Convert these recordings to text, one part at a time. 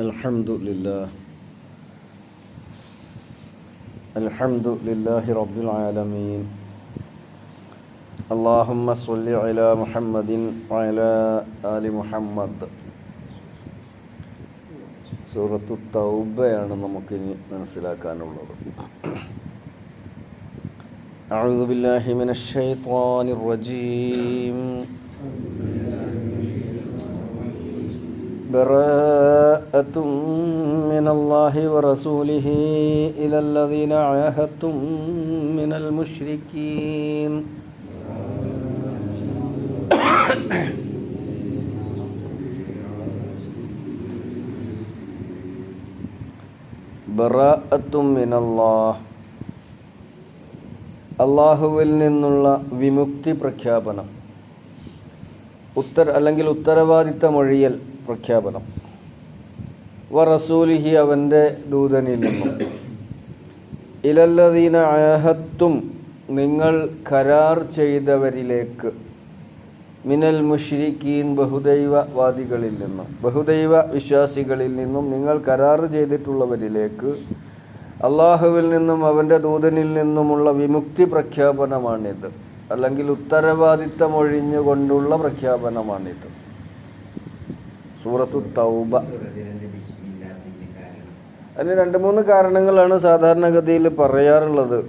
الحمد لله الحمد لله رب العالمين اللهم صل على محمد وعلى آل محمد സൂറത്തു തൗബയാണ് നമുക്കിനി മനസ്സിലാക്കാനുള്ളത് أعوذ بالله من الشيطان الرجيم براءة من الله ورسوله إلى الذين عاهدتم من المشركين ബറാഅത്തും മിനല്ലാഹ് അള്ളാഹുവിൽ നിന്നുള്ള വിമുക്തി പ്രഖ്യാപനം ഉത്തര അല്ലെങ്കിൽ ഉത്തരവാദിത്ത മൊഴിയൽ പ്രഖ്യാപനം. വ റസൂലിഹി അവന്റെ ദൂതനിൽ നിന്നും. ഇലല്ലദീന അഹത്തും നിങ്ങൾ കരാർ ചെയ്തവരിലേക്ക് മിനൽ മുഷ്രിഖീൻ ബഹുദൈവവാദികളിൽ നിന്നും ബഹുദൈവ വിശ്വാസികളിൽ നിന്നും നിങ്ങൾ കരാർ ചെയ്തിട്ടുള്ളവരിലേക്ക് അള്ളാഹുവിൽ നിന്നും അവന്റെ ദൂതനിൽ നിന്നുമുള്ള വിമുക്തി പ്രഖ്യാപനമാണിത്. അല്ലെങ്കിൽ ഉത്തരവാദിത്തം ഒഴിഞ്ഞുകൊണ്ടുള്ള പ്രഖ്യാപനമാണിത്. സൂറത്തു തൗബ. അതിന് രണ്ട് മൂന്ന് കാരണങ്ങളാണ് സാധാരണഗതിയിൽ പറയാറുള്ളത്.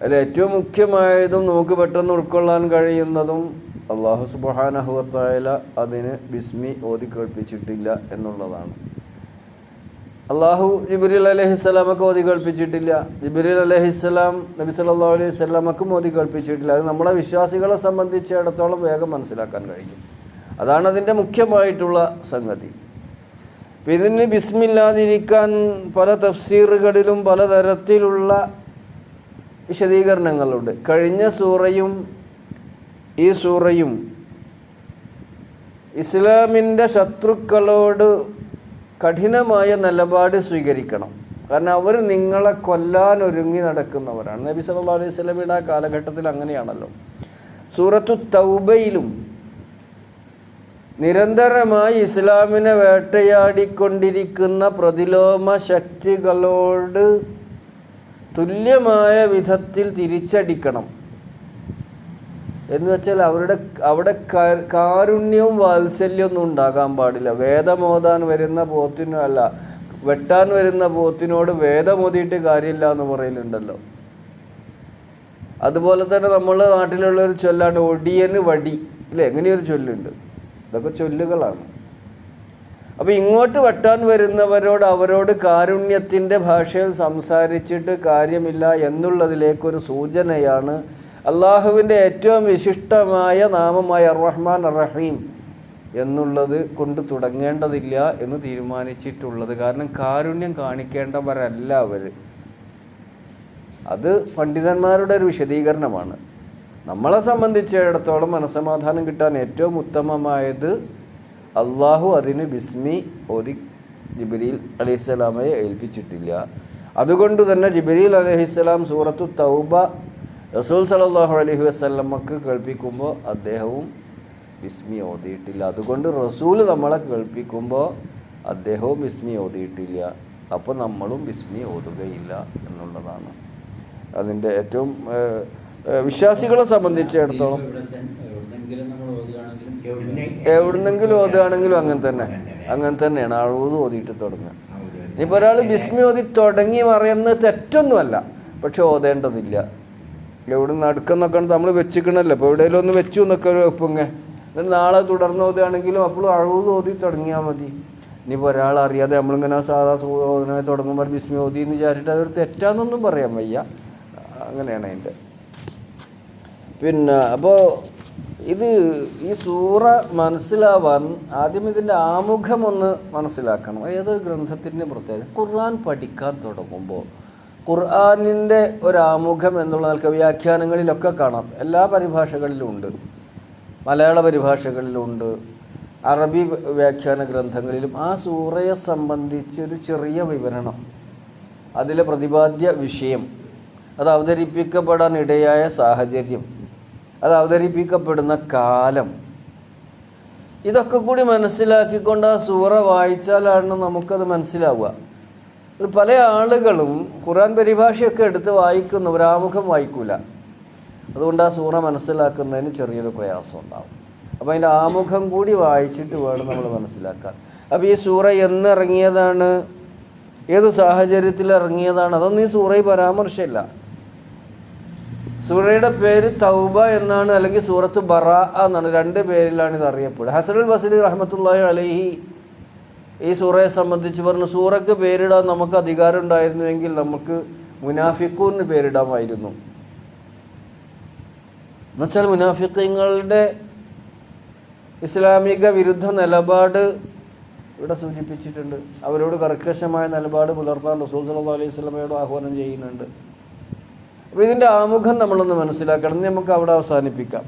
അതിൽ ഏറ്റവും മുഖ്യമായതും നമുക്ക് പെട്ടെന്ന് ഉൾക്കൊള്ളാൻ കഴിയുന്നതും അള്ളാഹു സുബാനഹുവത്തായ അതിന് ബിസ്മി ഓതി കേൾപ്പിച്ചിട്ടില്ല എന്നുള്ളതാണ്. അള്ളാഹു ജിബിരിൽ അലഹിസ്സലാമൊക്കെ ഓതി കേൾപ്പിച്ചിട്ടില്ല. ജിബിരിൽ അലഹിസ്സലാം നബി സല്ലാ അലൈഹി സ്വലാമക്കും ഓതി കേൾപ്പിച്ചിട്ടില്ല. അത് നമ്മളെ വിശ്വാസികളെ സംബന്ധിച്ചിടത്തോളം വേഗം മനസ്സിലാക്കാൻ കഴിയും. അതാണ് അതിന്റെ മുഖ്യമായിട്ടുള്ള സംഗതി. ഇതിന് ബിസ്മില്ലാതിരിക്കാൻ പല തഫ്സീറുകളിലും പലതരത്തിലുള്ള വിശദീകരണങ്ങളുണ്ട്. കഴിഞ്ഞ സൂറയും ഈ സൂറയും ഇസ്ലാമിന്റെ ശത്രുക്കളോട് കഠിനമായ നിലപാട് സ്വീകരിക്കണം. കാരണം അവർ നിങ്ങളെ കൊല്ലാൻ ഒരുങ്ങി നടക്കുന്നവരാണ്. നബി സല്ലല്ലാഹു അലൈഹി സ്വലമിയുടെ ആ കാലഘട്ടത്തിൽ അങ്ങനെയാണല്ലോ. സൂറത്തു തൗബയിലും നിരന്തരമായി ഇസ്ലാമിനെ വേട്ടയാടിക്കൊണ്ടിരിക്കുന്ന പ്രതിലോമ ശക്തികളോട് തുല്യമായ വിധത്തിൽ തിരിച്ചടിക്കണം. എന്ന് വെച്ചാൽ അവരുടെ അവിടെ കാരുണ്യവും വാത്സല്യവും ഒന്നും ഉണ്ടാകാൻ പാടില്ല. വേദമോതാൻ വരുന്ന പോത്തിനും അല്ല വെട്ടാൻ വരുന്ന പോത്തിനോട് വേദമോതിയിട്ട് കാര്യമില്ല എന്ന് പറയലുണ്ടല്ലോ അതുപോലെ തന്നെ നമ്മളെ നാട്ടിലുള്ള ഒരു ചൊല്ലാണ് ഒടിയന് വടി. ഇല്ലേ? എങ്ങനെയൊരു ചൊല്ലുണ്ട്. ഇതൊക്കെ ചൊല്ലുകളാണ്. അപ്പോൾ ഇങ്ങോട്ട് വെട്ടാൻ വരുന്നവരോട് അവരോട് കാരുണ്യത്തിന്റെ ഭാഷയിൽ സംസാരിച്ചിട്ട് കാര്യമില്ല എന്നുള്ളതിലേക്കൊരു സൂചനയാണ് അള്ളാഹുവിന്റെ ഏറ്റവും വിശിഷ്ടമായ നാമമായ റഹ്മാൻ റഹീം എന്നുള്ളത് കൊണ്ട് തുടങ്ങേണ്ടതില്ല എന്ന് തീരുമാനിച്ചിട്ടുള്ളത്. കാരണം കാരുണ്യം കാണിക്കേണ്ടവരല്ല അവർ അത് പണ്ഡിതന്മാരുടെ ഒരു വിശദീകരണമാണ്. നമ്മളെ സംബന്ധിച്ചിടത്തോളം മനസ്സമാധാനം കിട്ടാൻ ഏറ്റവും ഉത്തമമായത് അള്ളാഹു അതിന് ബിസ്മി ഓതി ജിബിരിൽ അലഹിസ്സലാമയെ ഏൽപ്പിച്ചിട്ടില്ല. അതുകൊണ്ട് തന്നെ ജിബിരിൽ അലഹിസ്സലാം സൂറത്തു തൗബ റസൂൽ സലാഹു അലഹി വസ്ലമക്ക് കേൾപ്പിക്കുമ്പോൾ അദ്ദേഹവും ബിസ്മി ഓതിയിട്ടില്ല. അതുകൊണ്ട് റസൂൽ നമ്മളെ കേൾപ്പിക്കുമ്പോൾ അദ്ദേഹവും ബിസ്മി ഓതിയിട്ടില്ല. അപ്പോൾ നമ്മളും ബിസ്മി ഓതുകയില്ല എന്നുള്ളതാണ്. അതിന്റെ ഏറ്റവും വിശ്വാസികളെ സംബന്ധിച്ചിടത്തോളം എവിടുന്നെങ്കിലും ഓതുകയാണെങ്കിലും അങ്ങനെ തന്നെ. അങ്ങനെ തന്നെയാണ്. അഴുത് ഓതിയിട്ട് തുടങ്ങുക. ഇനിയിപ്പോൾ ഒരാൾ ബിസ്മി ഓതി തുടങ്ങി പറയുന്നത് തെറ്റൊന്നുമല്ല. പക്ഷെ ഓതേണ്ടതില്ല. എവിടെ നടുക്കെന്നൊക്കെ നമ്മൾ വെച്ചിക്കണല്ലോ. ഇപ്പോൾ എവിടെയെങ്കിലും ഒന്ന് വെച്ചു എന്നൊക്കെ ഒരു വെപ്പുങ്ങ. നാളെ തുടർന്ന് ഓതുകയാണെങ്കിലും അപ്പോഴും അഴുത് ഓതി തുടങ്ങിയാൽ മതി. ഇനിയിപ്പോൾ ഒരാൾ അറിയാതെ നമ്മളിങ്ങനെ സാധാ ഓതിനെ തുടങ്ങുമ്പോൾ ബിസ്മി ഓതി എന്ന് വിചാരിച്ചിട്ട് അതൊരു തെറ്റാന്നൊന്നും പറയാൻ വയ്യ. അങ്ങനെയാണ് അതിന്റെ പിന്നെ അപ്പോൾ ഇത് ഈ സൂറ മനസ്സിലാവാൻ ആദ്യം ഇതിന്റെ ആമുഖം ഒന്ന് മനസ്സിലാക്കണം. ഏതൊരു ഗ്രന്ഥത്തിന്റെ പ്രത്യേകത? ഖുർആൻ പഠിക്കാൻ തുടങ്ങുമ്പോൾ ഖുർആാനിന്റെ ഒരാമുഖം എന്നുള്ള നിലയ്ക്ക് വ്യാഖ്യാനങ്ങളിലൊക്കെ കാണാം. എല്ലാ പരിഭാഷകളിലും ഉണ്ട്. മലയാള പരിഭാഷകളിലുണ്ട് അറബി വ്യാഖ്യാന ഗ്രന്ഥങ്ങളിലും ആ സൂറയെ സംബന്ധിച്ച് ഒരു ചെറിയ വിവരണം. അതിലെ പ്രതിപാദ്യ വിഷയം. അത് അവതരിപ്പിക്കപ്പെടാൻ ഇടയായ സാഹചര്യം. അത് അവതരിപ്പിക്കപ്പെടുന്ന കാലം. ഇതൊക്കെ കൂടി മനസ്സിലാക്കിക്കൊണ്ട് ആ സൂറ വായിച്ചാലാണ് നമുക്കത് മനസ്സിലാവുക. ഇത് പല ആളുകളും ഖുറാൻ പരിഭാഷയൊക്കെ എടുത്ത് വായിക്കുന്നു ഒരാമുഖം വായിക്കൂല. അതുകൊണ്ട് ആ സൂറ മനസ്സിലാക്കുന്നതിന് ചെറിയൊരു പ്രയാസം ഉണ്ടാവും. അപ്പോൾ അതിന്റെ ആമുഖം കൂടി വായിച്ചിട്ട് വേണം നമ്മൾ മനസ്സിലാക്കാൻ. അപ്പോൾ ഈ സൂറ എന്നിറങ്ങിയതാണ്? ഏത് സാഹചര്യത്തിൽ ഇറങ്ങിയതാണ്? അതൊന്നും ഈ സൂറയിൽ പരാമർശമില്ല സൂറയുടെ പേര് തൗബ എന്നാണ് അല്ലെങ്കിൽ സൂറത്ത് ബറ എന്നാണ്. രണ്ട് പേരിലാണ് ഇത് അറിയപ്പെടുക. ഹസനുൽ ബസലി റഹ്മത്തുള്ളാഹി അലൈഹി ഈ സൂറയെ സംബന്ധിച്ച് പറഞ്ഞു സൂറയ്ക്ക് പേരിടാൻ നമുക്ക് അധികാരം ഉണ്ടായിരുന്നുവെങ്കിൽ നമുക്ക് മുനാഫിക്കൂൻ എന്ന് പേരിടാമായിരുന്നു എന്നുവെച്ചാൽ മുനാഫിക്കങ്ങളുടെ ഇസ്ലാമിക വിരുദ്ധ നിലപാട് ഇവിടെ സൂചിപ്പിച്ചിട്ടുണ്ട്. അവരോട് കർക്കശമായ നിലപാട് പുലർത്താൻ റസൂൽ സല്ലാ അലൈഹി സ്വലമയോട് ആഹ്വാനം ചെയ്യുന്നുണ്ട്. അപ്പോൾ ഇതിന്റെ ആമുഖം നമ്മളൊന്ന് മനസ്സിലാക്കണം. നമുക്ക് അവിടെ അവസാനിപ്പിക്കാം.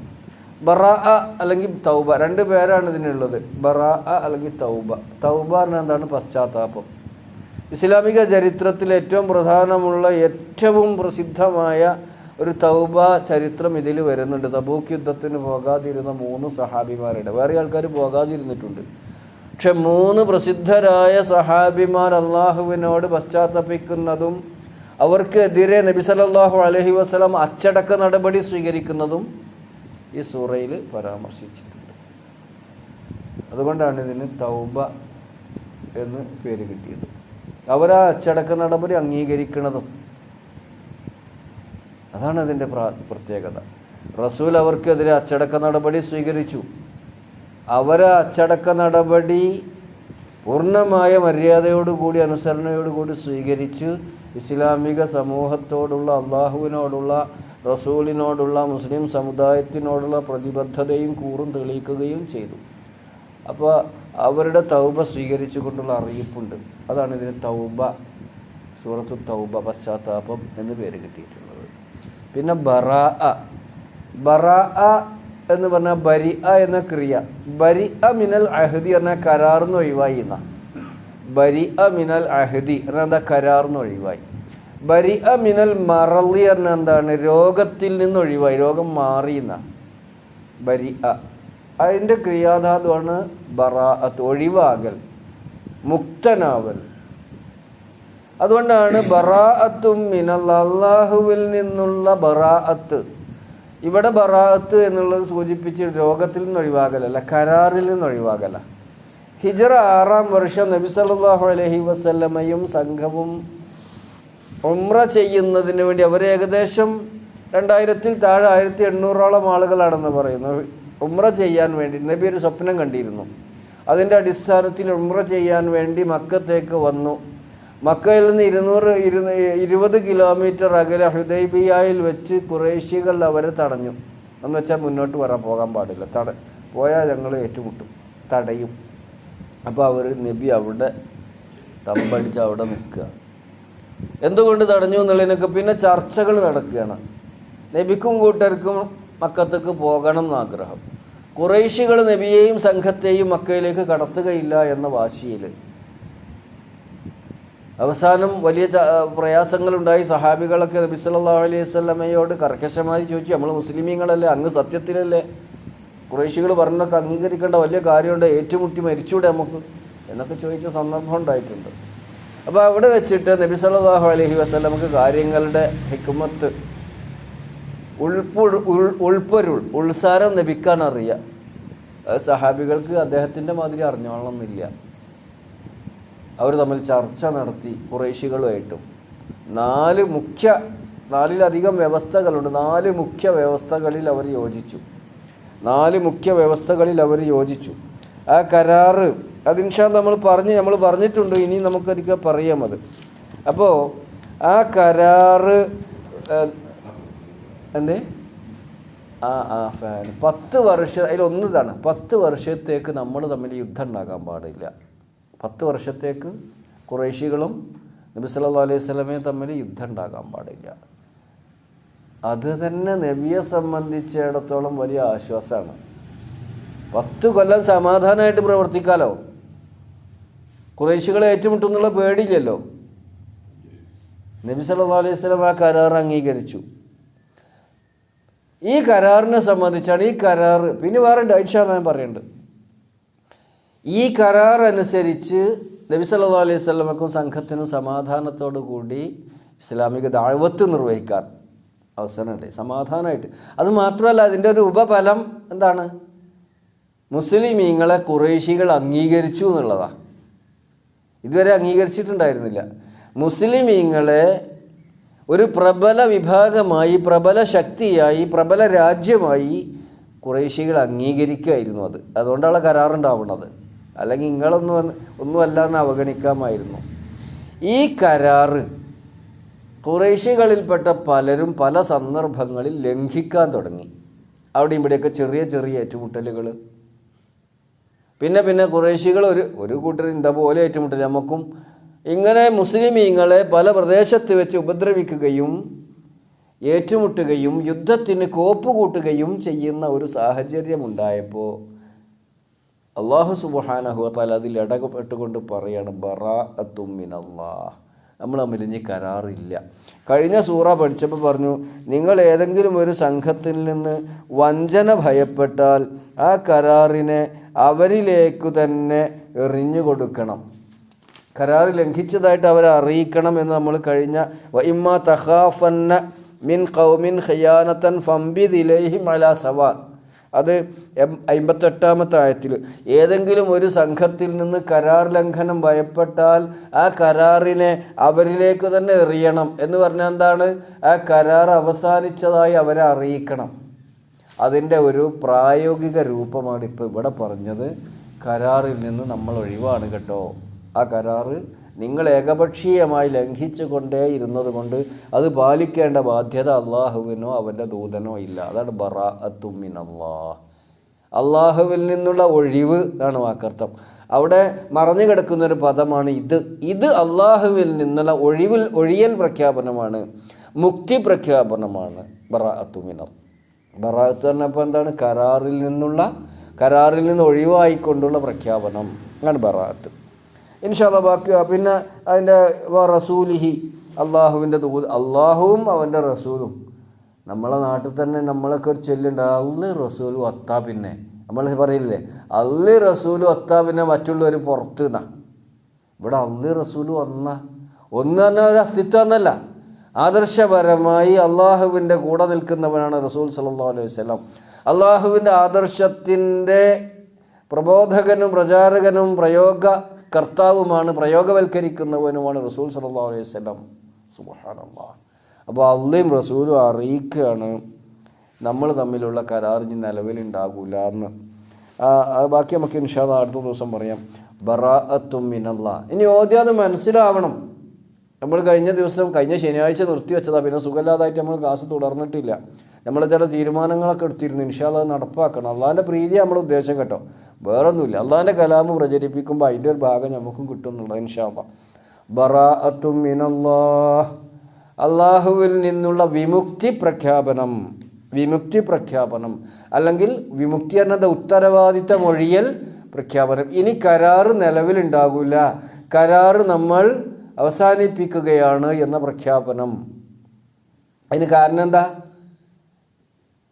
ബറാ അല്ലെങ്കിൽ തൗബ. രണ്ട് പേരാണ് ഇതിനുള്ളത് ബറാ അല്ലെങ്കിൽ തൗബ. തൗബ പറഞ്ഞാൽ എന്താണ്? പശ്ചാത്താപം. ഇസ്ലാമിക ചരിത്രത്തിൽ ഏറ്റവും പ്രധാനമുള്ള ഏറ്റവും പ്രസിദ്ധമായ ഒരു തൗബ ചരിത്രം ഇതിൽ വരുന്നുണ്ട്. തബൂക്ക് യുദ്ധത്തിന് പോകാതിരുന്ന മൂന്ന് സഹാബിമാരുടെ വേറെ ആൾക്കാർ പോകാതിരുന്നിട്ടുണ്ട്. പക്ഷെ മൂന്ന് പ്രസിദ്ധരായ സഹാബിമാർ അള്ളാഹുവിനോട് പശ്ചാത്തപിക്കുന്നതും അവർക്കെതിരെ നബി സല്ലല്ലാഹു അലഹി വസല്ലം അച്ചടക്ക നടപടി സ്വീകരിക്കുന്നതും ഈ സൂറയിൽ പരാമർശിച്ചിട്ടുണ്ട്. അതുകൊണ്ടാണ് ഇതിന് തൗബ എന്ന് പേര് കിട്ടിയത്. അവരാ അച്ചടക്ക നടപടി അംഗീകരിക്കുന്നതും അതാണ് അതിന്റെ പ്രാ- പ്രത്യേകത. റസൂൽ അവർക്കെതിരെ അച്ചടക്ക നടപടി സ്വീകരിച്ചു. അവരെ അച്ചടക്ക നടപടി പൂർണമായ മര്യാദയോടുകൂടി അനുസരണയോടുകൂടി സ്വീകരിച്ച് ഇസ്ലാമിക സമൂഹത്തോടുള്ള അള്ളാഹുവിനോടുള്ള റസൂലിനോടുള്ള മുസ്ലിം സമുദായത്തിനോടുള്ള പ്രതിബദ്ധതയും കൂറും തെളിയിക്കുകയും ചെയ്തു. അപ്പോൾ അവരുടെ തൗബ സ്വീകരിച്ചു കൊണ്ടുള്ള അറിയിപ്പുണ്ട്. അതാണ് ഇതിന് തൗബ സൂറത്തു തൗബ പശ്ചാത്താപം എന്ന് പേര് കിട്ടിയിട്ടുള്ളത്. പിന്നെ ബറാ ബറാ എന്ന് പറഞ്ഞാൽ ബരി അ എന്ന ക്രിയ. ബരി അ മിനൽ അഹദി എന്ന കരാർന്ന് ഒഴിവായി എന്ന. ബരി അ മിനൽ അഹദി എന്ന എന്താ കരാർന്ന് ഒഴിവായി. ബരി അ മിനൽ മറളി എന്ന എന്താണ്? രോഗത്തിൽ നിന്ന് ഒഴിവായി. രോഗം മാറി എന്ന. ബരി അ. അതിന്റെ ക്രിയാധാതുവാണ് ബറാഅത്ത് ഒഴിവാകൽ മുക്തനാവൽ. അതുകൊണ്ടാണ് ബറാഅത്തും മിനൽ അള്ളാഹുവിൽ നിന്നുള്ള ബറാഅത്ത് ഇവിടെ ബറാഅത്ത് എന്നുള്ളത് സൂചിപ്പിച്ച് രോഗത്തിൽ നിന്ന് ഒഴിവാകലല്ല കരാറിൽ നിന്ന് ഒഴിവാകല. ഹിജറ ആറാം വർഷം നബി സല്ലല്ലാഹു അലൈഹി വസല്ലമയും സംഘവും ഉംറ ചെയ്യുന്നതിന് വേണ്ടി അവർ ഏകദേശം രണ്ടായിരത്തിൽ താഴെ ആയിരത്തി എണ്ണൂറോളം ആളുകളാണെന്ന് പറയുന്നു. ഉംറ ചെയ്യാൻ വേണ്ടി നബി ഒരു സ്വപ്നം കണ്ടിരുന്നു. അതിന്റെ അടിസ്ഥാനത്തിൽ ഉംറ ചെയ്യാൻ വേണ്ടി മക്കത്തേക്ക് വന്നു. മക്കയിൽ നിന്ന് ഇരുന്നൂറ് ഇരുന്ന് ഇരുപത് കിലോമീറ്റർ അകലെ ഹുദൈബിയായിൽ വെച്ച് കുറേശ്യകൾ അവരെ തടഞ്ഞു. എന്ന് വെച്ചാൽ മുന്നോട്ട് വരാൻ പോകാൻ പാടില്ല. തട പോയാൽ ഞങ്ങൾ ഏറ്റുമുട്ടും. തടയും. അപ്പോൾ അവർ നബി അവിടെ തമ്പടിച്ച് അവിടെ നിൽക്കുക. എന്തുകൊണ്ട് തടഞ്ഞു എന്നുള്ളതിനൊക്കെ പിന്നെ ചർച്ചകൾ നടക്കുകയാണ്. നബിക്കും കൂട്ടർക്കും മക്കത്തേക്ക് പോകണം എന്നാഗ്രഹം. കുറേശികൾ നബിയെയും സംഘത്തെയും മക്കയിലേക്ക് കടത്തുകയില്ല എന്ന വാശിയിൽ അവസാനം വലിയ പ്രയാസങ്ങളുണ്ടായി. സഹാബികളൊക്കെ നബി സല്ലാ അലൈഹി വസല്ലമയോട് കർക്കശമായി ചോദിച്ചു. നമ്മൾ മുസ്ലിമീങ്ങളല്ലേ? അങ്ങ് സത്യത്തിലല്ലേ? കുറേശികൾ പറഞ്ഞൊക്കെ അംഗീകരിക്കേണ്ട വലിയ കാര്യമുണ്ട്. ഏറ്റുമുട്ടി മരിച്ചൂടെ നമുക്ക്? എന്നൊക്കെ ചോദിച്ച സന്ദർഭം ഉണ്ടായിട്ടുണ്ട്. അപ്പോൾ അവിടെ വെച്ചിട്ട് നബി സല്ലാഹു അലഹി വസ്ലമക്ക് കാര്യങ്ങളുടെ ഹിക്മത്ത് ഉൾപ്പുൾ ഉൾ ഉൾപ്പൊരുൾ ഉൾസാരം നബിക്കാൻ അറിയാം സഹാബികൾക്ക് അദ്ദേഹത്തിന്റെ മാതിരി അറിഞ്ഞോളണമെന്നില്ല. അവർ തമ്മിൽ ചർച്ച നടത്തി കുറേശികളുമായിട്ടും. നാല് മുഖ്യ നാലിലധികം വ്യവസ്ഥകളുണ്ട്. നാല് മുഖ്യ വ്യവസ്ഥകളിൽ അവർ യോജിച്ചു. നാല് മുഖ്യ വ്യവസ്ഥകളിൽ അവർ യോജിച്ചു. ആ കരാറ് അതിൻഷാ നമ്മൾ പറഞ്ഞ് നമ്മൾ പറഞ്ഞിട്ടുണ്ട്. ഇനി നമുക്കൊരിക്കൽ പറയാം അത്. അപ്പോൾ ആ കരാറ് എന്തേ? ആ ആ ഫാൻ. പത്ത് വർഷം അതിലൊന്നിതാണ്. പത്ത് വർഷത്തേക്ക് നമ്മൾ തമ്മിൽ യുദ്ധം ഉണ്ടാക്കാൻ പാടില്ല. പത്ത് വർഷത്തേക്ക് കുറേശികളും നബി സല്ലല്ലാഹു അലൈഹി സ്വലമയും തമ്മിൽ യുദ്ധം ഉണ്ടാകാൻ പാടില്ല. അത് തന്നെ നബിയെ സംബന്ധിച്ചിടത്തോളം വലിയ ആശ്വാസമാണ്. പത്ത് കൊല്ലം സമാധാനമായിട്ട് പ്രവർത്തിക്കാലോ? കുറേശികളെ ഏറ്റുമുട്ടുന്നുള്ള പേടിയില്ലല്ലോ? നബി സല്ലല്ലാഹു അലൈഹി സ്വലം ആ കരാർ അംഗീകരിച്ചു. ഈ കരാറിനെ സംബന്ധിച്ചാണ് ഈ കരാർ പിന്നെ വേറെ ഡൈറ്റ് ഞാൻ പറയുന്നുണ്ട്. ഈ കരാർ അനുസരിച്ച് നബി സല്ലാ അലൈഹി സ്വലമക്കും സംഘത്തിനും സമാധാനത്തോടു കൂടി ഇസ്ലാമിക ദാഴ്വത്ത് നിർവഹിക്കാൻ അവസരമുണ്ട്. സമാധാനമായിട്ട്. അത് മാത്രമല്ല അതിന്റെ ഒരു ഉപഫലം എന്താണ്? മുസ്ലിമീങ്ങളെ കുറേശികൾ അംഗീകരിച്ചു എന്നുള്ളതാണ് ഇതുവരെ അംഗീകരിച്ചിട്ടുണ്ടായിരുന്നില്ല. മുസ്ലിമീങ്ങളെ ഒരു പ്രബല വിഭാഗമായി പ്രബല ശക്തിയായി പ്രബല രാജ്യമായി കുറേശികൾ അംഗീകരിക്കുമായിരുന്നു അത്. അതുകൊണ്ടാണ് കരാറുണ്ടാവുന്നത്. അല്ലെങ്കിൽ നിങ്ങളൊന്നും ഒന്നുമല്ല എന്ന് അവഗണിക്കാമായിരുന്നു. ഈ കരാറ് കുറേശികളിൽപ്പെട്ട പലരും പല സന്ദർഭങ്ങളിൽ ലംഘിക്കാൻ തുടങ്ങി. അവിടെ ഇവിടെയൊക്കെ ചെറിയ ചെറിയ ഏറ്റുമുട്ടലുകൾ പിന്നെ പിന്നെ കുറേശികൾ ഒരു ഒരു കൂട്ടർ ഇന്ത പോലെ ഏറ്റുമുട്ടൽ. നമുക്കും ഇങ്ങനെ മുസ്ലിമീങ്ങളെ പല പ്രദേശത്ത് വെച്ച് ഉപദ്രവിക്കുകയും ഏറ്റുമുട്ടുകയും യുദ്ധത്തിന് കോപ്പ് കൂട്ടുകയും ചെയ്യുന്ന ഒരു സാഹചര്യം ഉണ്ടായപ്പോൾ അള്ളാഹു സുബാനഹുത്താൽ അതിൽ ഇടപെട്ടുകൊണ്ട് പറയാണ് ബറാ അത്തുമ്മിനല്ലാ നമ്മൾ തമ്മിലിഞ്ഞ് കരാറില്ല. കഴിഞ്ഞ സൂറ പഠിച്ചപ്പോൾ പറഞ്ഞു നിങ്ങൾ ഏതെങ്കിലും ഒരു സംഘത്തിൽ നിന്ന് വഞ്ചന ഭയപ്പെട്ടാൽ ആ കരാറിനെ അവരിലേക്ക് തന്നെ എറിഞ്ഞു കൊടുക്കണം. കരാർ ലംഘിച്ചതായിട്ട് അവരെ അറിയിക്കണം എന്ന് നമ്മൾ കഴിഞ്ഞ ഇമ്മ തഖാഫന്ന മിൻ ഖൗമിൻ ഖിയാനത്തൻ ഫംബിദിലൈഹിം അലാ സവാ. അത് എം- അമ്പത്തെട്ടാമത്തെ ആയത്തിൽ. ഏതെങ്കിലും ഒരു സംഘത്തിൽ നിന്ന് കരാർ ലംഘനം ഭയപ്പെട്ടാൽ ആ കരാറിനെ അവരിലേക്ക് തന്നെ എറിയണം. എന്ന് പറഞ്ഞാൽ എന്താണ്? ആ കരാർ അവസാനിച്ചതായി അവരെ അറിയിക്കണം. അതിന്റെ ഒരു പ്രായോഗിക രൂപമാണ് ഇപ്പോൾ ഇവിടെ പറഞ്ഞത്. കരാറിൽ നിന്ന് നമ്മൾ ഒഴിവാണ് കേട്ടോ. ആ കരാറ് നിങ്ങൾ ഏകപക്ഷീയമായി ലംഘിച്ചു കൊണ്ടേ ഇരുന്നത് കൊണ്ട് അത് പാലിക്കേണ്ട ബാധ്യത അള്ളാഹുവിനോ അവന്റെ ദൂതനോ ഇല്ല. അതാണ് ബറാ അത്തുമിൻ അള്ളാഹ് അള്ളാഹുവിൽ നിന്നുള്ള ഒഴിവ് ആണ് വാക്കർത്ഥം. അവിടെ മറഞ്ഞു കിടക്കുന്ന ഒരു പദമാണ് ഇത്. ഇത് അള്ളാഹുവിൽ നിന്നുള്ള ഒഴിവിൽ ഒഴിയൽ പ്രഖ്യാപനമാണ്. മുക്തി പ്രഖ്യാപനമാണ്. ബറാ അത്തുമിനർ ബറാത്ത് പറഞ്ഞപ്പോൾ എന്താണ്? കരാറിൽ നിന്നുള്ള കരാറിൽ നിന്ന് ഒഴിവായിക്കൊണ്ടുള്ള പ്രഖ്യാപനം. ആണ് ബറാത്ത് ഇൻഷാല്ല ബാക്കി പിന്നെ അതിന്റെ റസൂലിഹി അള്ളാഹുവിന്റെ ദൂത് അള്ളാഹുവും അവന്റെ റസൂലും. നമ്മളെ നാട്ടിൽ തന്നെ നമ്മളൊക്കെ ഒരു ചൊല്ലുണ്ട് അള്ളി റസൂലും ഒത്താ പിന്നെ. നമ്മൾ പറയില്ലേ അല്ല റസൂലും ഒത്താ പിന്നെ മറ്റുള്ളവർ പുറത്ത് നിന്നാ. ഇവിടെ അള്ളി റസൂലും ഒന്ന ഒന്ന് തന്നെ ഒരു അസ്തിത്വം എന്നല്ല. ആദർശപരമായി അള്ളാഹുവിന്റെ കൂടെ നിൽക്കുന്നവനാണ് റസൂൽ സല്ലാ അലൈഹി വസല്ലം. അള്ളാഹുവിന്റെ ആദർശത്തിന്റെ പ്രബോധകനും പ്രചാരകനും പ്രയോഗ കർത്താവുമാണ് പ്രയോഗവൽക്കരിക്കുന്നവനുമാണ് റസൂൽ സല്ലല്ലാഹു അലൈഹി വസല്ലം. സുബ്ഹാനല്ലാഹ് അപ്പോൾ അള്ളയും റസൂലും അറിയിക്കുകയാണ് നമ്മൾ തമ്മിലുള്ള കരാറിഞ്ഞ് നിലവിലുണ്ടാകില്ല നിലവിലുണ്ടാകൂല എന്ന്. ബാക്കി നമുക്ക് ഇൻഷാദ് അടുത്ത ദിവസം പറയാം. ബറാഅത്തും മിനല്ല. ഇനി ഓദ്യാത് മനസ്സിലാവണം. നമ്മൾ കഴിഞ്ഞ ദിവസം കഴിഞ്ഞ ശനിയാഴ്ച നിർത്തി വെച്ചതാ പിന്നെ സുഖമില്ലാതായിട്ട് നമ്മൾ ക്ലാസ് തുടർന്നിട്ടില്ല. നമ്മൾ ചില തീരുമാനങ്ങളൊക്കെ എടുത്തിരുന്നു. ഇൻഷാല്ല അത് നടപ്പാക്കണം. അള്ളാഹിന്റെ പ്രീതി നമ്മൾ ഉദ്ദേശം കേട്ടോ. വേറൊന്നുമില്ല. അള്ളാഹിന്റെ കലാമ് പ്രചരിപ്പിക്കുമ്പോൾ അതിന്റെ ഒരു ഭാഗം നമുക്കും കിട്ടും എന്നുള്ളത് ഇൻഷാല്ല മിനല്ലാഹ്. അള്ളാഹുവിൽ നിന്നുള്ള വിമുക്തി പ്രഖ്യാപനം വിമുക്തി പ്രഖ്യാപനം അല്ലെങ്കിൽ വിമുക്തി എന്നത് ഉത്തരവാദിത്തം ഒഴിയൽ പ്രഖ്യാപനം. ഇനി കരാറ് നിലവിലുണ്ടാകില്ല കരാറ് നമ്മൾ അവസാനിപ്പിക്കുകയാണ് എന്ന പ്രഖ്യാപനം. അതിന് കാരണം എന്താ?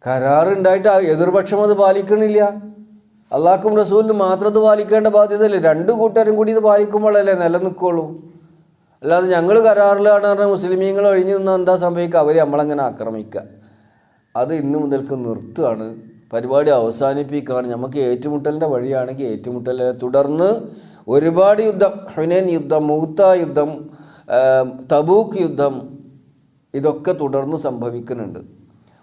കരാറുണ്ടായിട്ട് എതിർപക്ഷം അത് പാലിക്കണില്ല. അള്ളാഹ്ക്കും റസൂലിന് മാത്രം അത് പാലിക്കേണ്ട ബാധ്യതയല്ലേ? രണ്ട് കൂട്ടരും കൂടി ഇത് പാലിക്കുമ്പോഴല്ലേ നിലനിൽക്കുള്ളൂ. അല്ലാതെ ഞങ്ങൾ കരാറിലാണ് പറഞ്ഞാൽ മുസ്ലിമീങ്ങൾ ഒഴിഞ്ഞു നിന്നാൽ എന്താ സംഭവിക്കുക? അവർ നമ്മളങ്ങനെ ആക്രമിക്കുക. അത് ഇന്നു മുതൽക്ക് നിർത്തുകയാണ്. പരിപാടി അവസാനിപ്പിക്കുകയാണ്. നമുക്ക് ഏറ്റുമുട്ടലിന്റെ വഴിയാണെങ്കിൽ ഏറ്റുമുട്ടലിനെ തുടർന്ന് ഒരുപാട് യുദ്ധം. ഹുനൈൻ യുദ്ധം മൂത്ത യുദ്ധം തബൂക്ക് യുദ്ധം ഇതൊക്കെ തുടർന്ന് സംഭവിക്കുന്നുണ്ട്.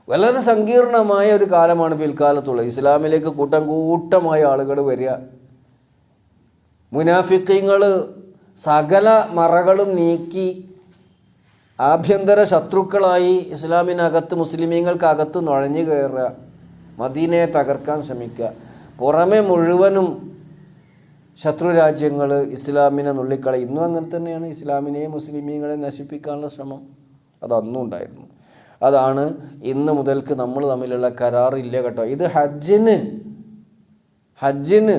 വളരെ സങ്കീർണമായ ഒരു കാലമാണ് പിൽക്കാലത്തുള്ളത്. ഇസ്ലാമിലേക്ക് കൂട്ടം കൂട്ടമായ ആളുകൾ വരിക. മുനാഫിക്കങ്ങൾ സകല മറകളും നീക്കി ആഭ്യന്തര ശത്രുക്കളായി ഇസ്ലാമിനകത്ത് മുസ്ലിമീങ്ങൾക്കകത്ത് നുഴഞ്ഞു കയറുക. മദീനയെ തകർക്കാൻ ശ്രമിക്കുക. പുറമെ മുഴുവനും ശത്രു രാജ്യങ്ങൾ ഇസ്ലാമിനെ നുള്ളിക്കള ഇന്നും അങ്ങനെ തന്നെയാണ്. ഇസ്ലാമിനെയും മുസ്ലിമീങ്ങളെയും നശിപ്പിക്കാനുള്ള ശ്രമം. അത് അന്നും ഉണ്ടായിരുന്നു. അതാണ് ഇന്ന് മുതൽക്ക് നമ്മൾ തമ്മിലുള്ള കരാറില്ല കേട്ടോ. ഇത് ഹജ്ജിന് ഹജ്ജിന്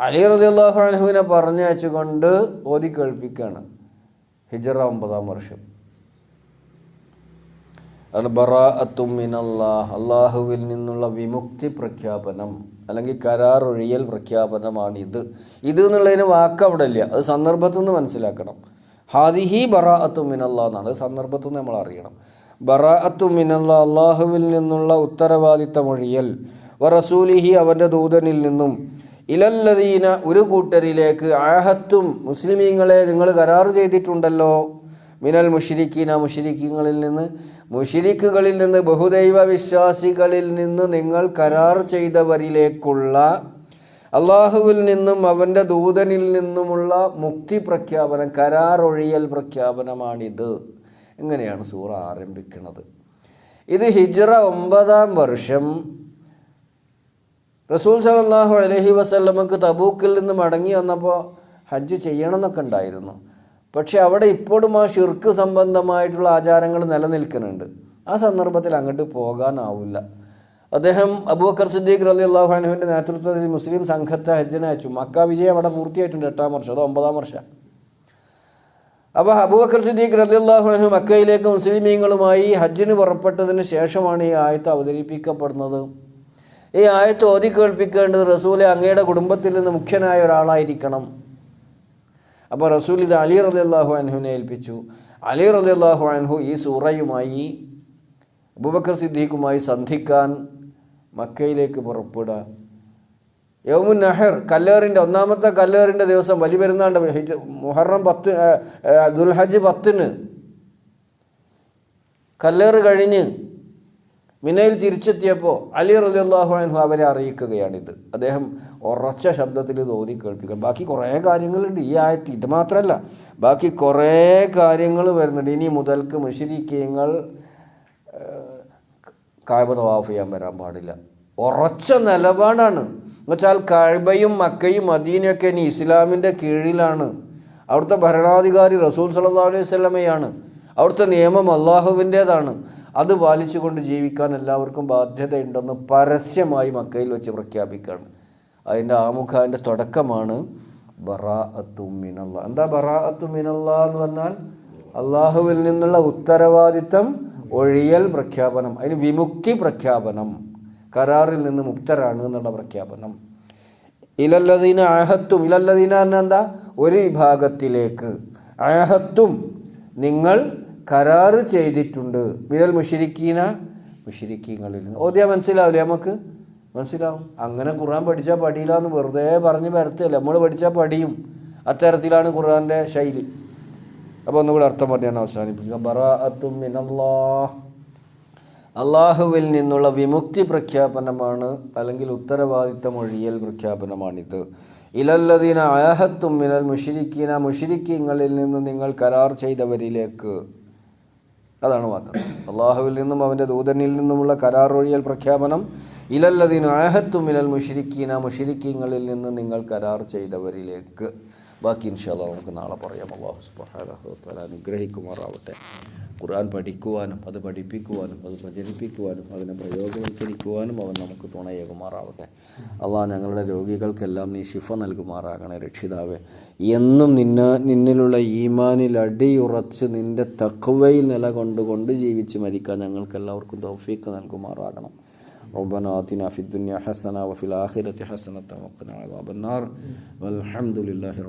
അലി റളിയല്ലാഹു അൻഹുവിനെ പറഞ്ഞയച്ചുകൊണ്ട് ഓതി കേൾപ്പിക്കുകയാണ് ഹിജറ ഒമ്പതാം വർഷം. അള്ളാഹുവിൽ നിന്നുള്ള വിമുക്തി പ്രഖ്യാപനം അല്ലെങ്കിൽ കരാർ ഒഴിയൽ പ്രഖ്യാപനമാണ് ഇത്. ഇത് എന്നുള്ളതിന് വാക്ക് അവിടെ ഇല്ല. അത് സന്ദർഭത്തിൽ മനസ്സിലാക്കണം. ഹാദിഹി ബറാഅത്തു മിനല്ല എന്നാണ്. അത് സന്ദർഭത്തിൽ നിന്ന് നമ്മൾ അറിയണം. ബറാഅത്തു മിനല്ല അള്ളാഹുവിൽ നിന്നുള്ള ഉത്തരവാദിത്തമൊഴിയൽ വറസൂലിഹി അവന്റെ ദൂതനിൽ നിന്നും ഇലല്ലദീന ഒരു കൂട്ടരിലേക്ക് ആഹത്തും മുസ്ലിമീങ്ങളെ നിങ്ങൾ കരാർ ചെയ്തിട്ടുണ്ടല്ലോ. മിനൽ മുഷിരിക്കീന മുഷിരിക്കീങ്ങളിൽ നിന്ന് മുഷിരിക്കുകളിൽ നിന്ന് ബഹുദൈവ വിശ്വാസികളിൽ നിന്ന് നിങ്ങൾ കരാർ ചെയ്തവരിലേക്കുള്ള അള്ളാഹുവിൽ നിന്നും അവന്റെ ദൂതനിൽ നിന്നുമുള്ള മുക്തി പ്രഖ്യാപനം കരാറൊഴിയൽ പ്രഖ്യാപനമാണിത്. എങ്ങനെയാണ് സൂറ ആരംഭിക്കുന്നത്? ഇത് ഹിജ്റ ഒമ്പതാം വർഷം. റസൂൽ സലല്ലാഹു അലഹി വസല്ലമക്ക് തബൂക്കിൽ നിന്ന് മടങ്ങി വന്നപ്പോൾ ഹജ്ജ് ചെയ്യണമെന്നൊക്കെ ഉണ്ടായിരുന്നു. പക്ഷെ അവിടെ ഇപ്പോഴും ആ ഷിർക്ക് സംബന്ധമായിട്ടുള്ള ആചാരങ്ങൾ നിലനിൽക്കുന്നുണ്ട്. ആ സന്ദർഭത്തിൽ അങ്ങോട്ട് പോകാനാവില്ല. അദ്ദേഹം അബൂബക്കർ സിദ്ദീഖ് അള്ളാഹു അനുഹുവിന്റെ നേതൃത്വത്തിൽ മുസ്ലിം സംഘത്തെ ഹജ്ജിനെ അയച്ചു. മക്ക വിജയം അവിടെ പൂർത്തിയായിട്ടുണ്ട് എട്ടാം വർഷം അത് ഒമ്പതാം വർഷം. അപ്പോൾ അബൂബക്കർ സിദ്ദീഖ് റലി അള്ളാഹു അനഹു മക്കയിലേക്ക് മുസ്ലിമീങ്ങളുമായി ഹജ്ജിന് പുറപ്പെട്ടതിന് ശേഷമാണ് ഈ ആയത്ത് അവതരിപ്പിക്കപ്പെടുന്നത്. ഈ ആയത്ത് ഓതി കേൾപ്പിക്കേണ്ടത് റസൂലെ അങ്ങയുടെ കുടുംബത്തിൽ നിന്ന് മുഖ്യനായ ഒരാളായിരിക്കണം. അപ്പോൾ റസൂൽ ഇത് അലി റലി അള്ളാഹു അൻഹുവിനെ ഏൽപ്പിച്ചു. അലി റലി അള്ളാഹു അൻഹു ഈ സൂറയുമായി അബൂബക്കർ സിദ്ദീഖുമായി സന്ധിക്കാൻ മക്കയിലേക്ക് പുറപ്പെടുക. യൗമുൻ നഹർ കല്ലേറിന്റെ ഒന്നാമത്തെ കല്ലേറിന്റെ ദിവസം വലിയ പെരുന്നാണ്ട് മുഹറം പത്ത് ദുൽഹജ് പത്തിന്. കല്ലേറ് കഴിഞ്ഞ് മിനയിൽ തിരിച്ചെത്തിയപ്പോൾ അലി റലി അള്ളാഹു അൻഹു അവരെ അറിയിക്കുകയാണിത്. അദ്ദേഹം ഉറച്ച ശബ്ദത്തിൽ ഇത് ഓതി കേൾപ്പിക്കുക ബാക്കി കുറേ കാര്യങ്ങളുണ്ട്. ഈ ആയത്ത് ഇത് മാത്രമല്ല ബാക്കി കുറേ കാര്യങ്ങൾ വരുന്നുണ്ട്. ഇനി മുതൽക്ക് മുഷിരിക്കങ്ങൾ കായബ തവാഫ് ചെയ്യാൻ വരാൻ പാടില്ല. ഉറച്ച നിലപാടാണ്. എന്നുവെച്ചാൽ കഴിബയും മക്കയും മദീനയൊക്കെ ഇനി ഇസ്ലാമിന്റെ കീഴിലാണ്. അവിടുത്തെ ഭരണാധികാരി റസൂൽ സല്ലാ അലൈഹി സ്വലമയാണ് അവിടുത്തെ നിയമം അള്ളാഹുവിന്റേതാണ് അത് പാലിച്ചുകൊണ്ട് ജീവിക്കാൻ എല്ലാവർക്കും ബാധ്യതയുണ്ടെന്ന് പരസ്യമായി മക്കയിൽ വെച്ച് പ്രഖ്യാപിക്കുകയാണ്. അതിന്റെ ആമുഖ അതിന്റെ തുടക്കമാണ് ബറാ മിനല്ല. എന്താ ബറാ മിനല്ല എന്ന് പറഞ്ഞാൽ? അള്ളാഹുവിൽ നിന്നുള്ള ഉത്തരവാദിത്തം ഒഴിയൽ പ്രഖ്യാപനം അതിന് വിമുക്തി പ്രഖ്യാപനം. കരാറിൽ നിന്ന് മുക്തരാണ് എന്നുള്ള പ്രഖ്യാപനം. ഇലല്ലതീന അഹത്തും ഇലല്ലതീന എന്താ? ഒരു വിഭാഗത്തിലേക്ക്. അഹത്തും നിങ്ങൾ കരാറ് ചെയ്തിട്ടുണ്ട്. മിനൽ മുഷിരിക്കീന മുഷിരിക്കീങ്ങളിൽ നിന്ന്. ഓദ്യ മനസ്സിലാവില്ലേ നമുക്ക്? മനസ്സിലാവും. അങ്ങനെ ഖുർആൻ പഠിച്ചാൽ പഠിയില്ല എന്ന് വെറുതെ പറഞ്ഞ് വരത്തില്ല നമ്മൾ പഠിച്ചാൽ പഠിയും അത്തരത്തിലാണ് ഖുർആന്റെ ശൈലി. അപ്പോൾ ഒന്നുകൂടെ അർത്ഥം പറഞ്ഞാണ് അവസാനിപ്പിക്കുക ബറാഅത്തും മിനല്ലാഹ്. അള്ളാഹുവിൽ നിന്നുള്ള വിമുക്തി പ്രഖ്യാപനമാണ് അല്ലെങ്കിൽ ഉത്തരവാദിത്തം ഒഴിയൽ പ്രഖ്യാപനമാണിത്. ഇലല്ലദീന അയഹത്തും മിനൽ മുഷിരിക്കീന മുഷിരിക്കീങ്ങളിൽ നിന്ന് നിങ്ങൾ കരാർ ചെയ്തവരിലേക്ക്. അതാണ് മാത്രം. അള്ളാഹുവിൽ നിന്നും അവന്റെ ദൂതനിൽ നിന്നുമുള്ള കരാർ ഒഴിയൽ പ്രഖ്യാപനം. ഇലല്ലദീന അയഹത്തും മിനൽ മുഷിരിക്കീന മുഷിരിക്കീങ്ങളിൽ നിന്ന് നിങ്ങൾ കരാർ ചെയ്തവരിലേക്ക്. ബാക്കി ഇൻഷാല്ല നമുക്ക് നാളെ പറയാം അള്ളാഹു സുബാന അനുഗ്രഹിക്കുമാറാവട്ടെ ഖുർആൻ പഠിക്കുവാനും അത് പഠിപ്പിക്കുവാനും അത് പ്രചരിപ്പിക്കുവാനും അതിനെ പ്രയോഗവൽക്കരിക്കുവാനും അവൻ നമുക്ക് തുണയേകുമാറാവട്ടെ അള്ളാഹ് ഞങ്ങളുടെ രോഗികൾക്കെല്ലാം നീ ശിഫ നൽകുമാറാകണേ രക്ഷിതാവേ എന്നും നിന്ന നിന്നിലുള്ള ഈമാനിൽ അടിയുറച്ച് നിൻ്റെ തക്കവയിൽ നിലകൊണ്ടുകൊണ്ട് ജീവിച്ച് മരിക്കാൻ ഞങ്ങൾക്കെല്ലാവർക്കും തൗഫീക്ക് നൽകുമാറാകണം ربنا آتنا في الدنيا حسنة وفي الآخرة حسنة وقنا عذاب النار والحمد لله رب